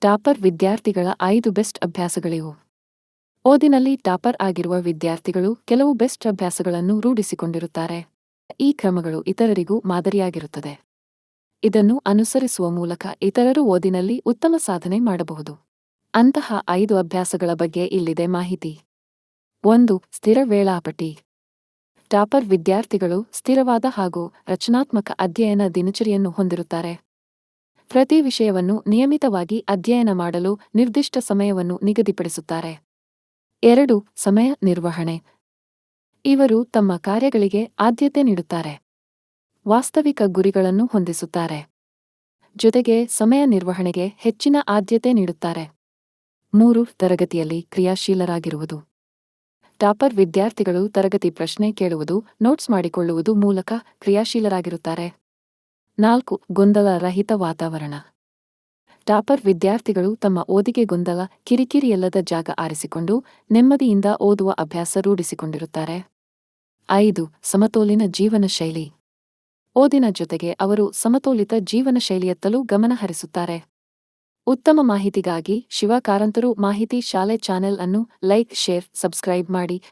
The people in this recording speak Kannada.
ಟಾಪರ್ ವಿದ್ಯಾರ್ಥಿಗಳ ಐದು ಬೆಸ್ಟ್ ಅಭ್ಯಾಸಗಳಿವು. ಓದಿನಲ್ಲಿ ಟಾಪರ್ ಆಗಿರುವ ವಿದ್ಯಾರ್ಥಿಗಳು ಕೆಲವು ಬೆಸ್ಟ್ ಅಭ್ಯಾಸಗಳನ್ನು ರೂಢಿಸಿಕೊಂಡಿರುತ್ತಾರೆ. ಈ ಕ್ರಮಗಳು ಇತರರಿಗೂ ಮಾದರಿಯಾಗಿರುತ್ತದೆ. ಇದನ್ನು ಅನುಸರಿಸುವ ಮೂಲಕ ಇತರರು ಓದಿನಲ್ಲಿ ಉತ್ತಮ ಸಾಧನೆ ಮಾಡಬಹುದು. ಅಂತಹ ಐದು ಅಭ್ಯಾಸಗಳ ಬಗ್ಗೆ ಇಲ್ಲಿದೆ ಮಾಹಿತಿ. ಒಂದು, ಸ್ಥಿರ ವೇಳಾಪಟ್ಟಿ. ಟಾಪರ್ ವಿದ್ಯಾರ್ಥಿಗಳು ಸ್ಥಿರವಾದ ಹಾಗೂ ರಚನಾತ್ಮಕ ಅಧ್ಯಯನ ದಿನಚರಿಯನ್ನು ಹೊಂದಿರುತ್ತಾರೆ. ಪ್ರತಿ ವಿಷಯವನ್ನು ನಿಯಮಿತವಾಗಿ ಅಧ್ಯಯನ ಮಾಡಲು ನಿರ್ದಿಷ್ಟ ಸಮಯವನ್ನು ನಿಗದಿಪಡಿಸುತ್ತಾರೆ. ಎರಡು, ಸಮಯ ನಿರ್ವಹಣೆ. ಇವರು ತಮ್ಮ ಕಾರ್ಯಗಳಿಗೆ ಆದ್ಯತೆ ನೀಡುತ್ತಾರೆ. ವಾಸ್ತವಿಕ ಗುರಿಗಳನ್ನು ಹೊಂದಿಸುತ್ತಾರೆ. ಜೊತೆಗೆ ಸಮಯ ನಿರ್ವಹಣೆಗೆ ಹೆಚ್ಚಿನ ಆದ್ಯತೆ ನೀಡುತ್ತಾರೆ. ಮೂರು, ತರಗತಿಯಲ್ಲಿ ಕ್ರಿಯಾಶೀಲರಾಗಿರುವುದು. ಟಾಪರ್ ವಿದ್ಯಾರ್ಥಿಗಳು ತರಗತಿ ಪ್ರಶ್ನೆ ಕೇಳುವುದು, ನೋಟ್ಸ್ ಮಾಡಿಕೊಳ್ಳುವುದು ಮೂಲಕ ಕ್ರಿಯಾಶೀಲರಾಗಿರುತ್ತಾರೆ. ನಾಲ್ಕು, ಗೊಂದಲ ರಹಿತ ವಾತಾವರಣ. ಟಾಪರ್ ವಿದ್ಯಾರ್ಥಿಗಳು ತಮ್ಮ ಓದಿಗೆ ಗೊಂದಲ, ಕಿರಿಕಿರಿಯಲ್ಲದ ಜಾಗ ಆರಿಸಿಕೊಂಡು ನೆಮ್ಮದಿಯಿಂದ ಓದುವ ಅಭ್ಯಾಸ ರೂಢಿಸಿಕೊಂಡಿರುತ್ತಾರೆ. ಐದು, ಸಮತೋಲಿನ ಜೀವನ ಶೈಲಿ. ಓದಿನ ಜೊತೆಗೆ ಅವರು ಸಮತೋಲಿತ ಜೀವನ ಶೈಲಿಯತ್ತಲೂ ಗಮನ ಹರಿಸುತ್ತಾರೆ. ಉತ್ತಮ ಮಾಹಿತಿಗಾಗಿ ಶಿವಕಾರಂತರು ಮಾಹಿತಿ ಶಾಲೆ ಚಾನೆಲ್ ಅನ್ನು ಲೈಕ್, ಶೇರ್, ಸಬ್ಸ್ಕ್ರೈಬ್ ಮಾಡಿ.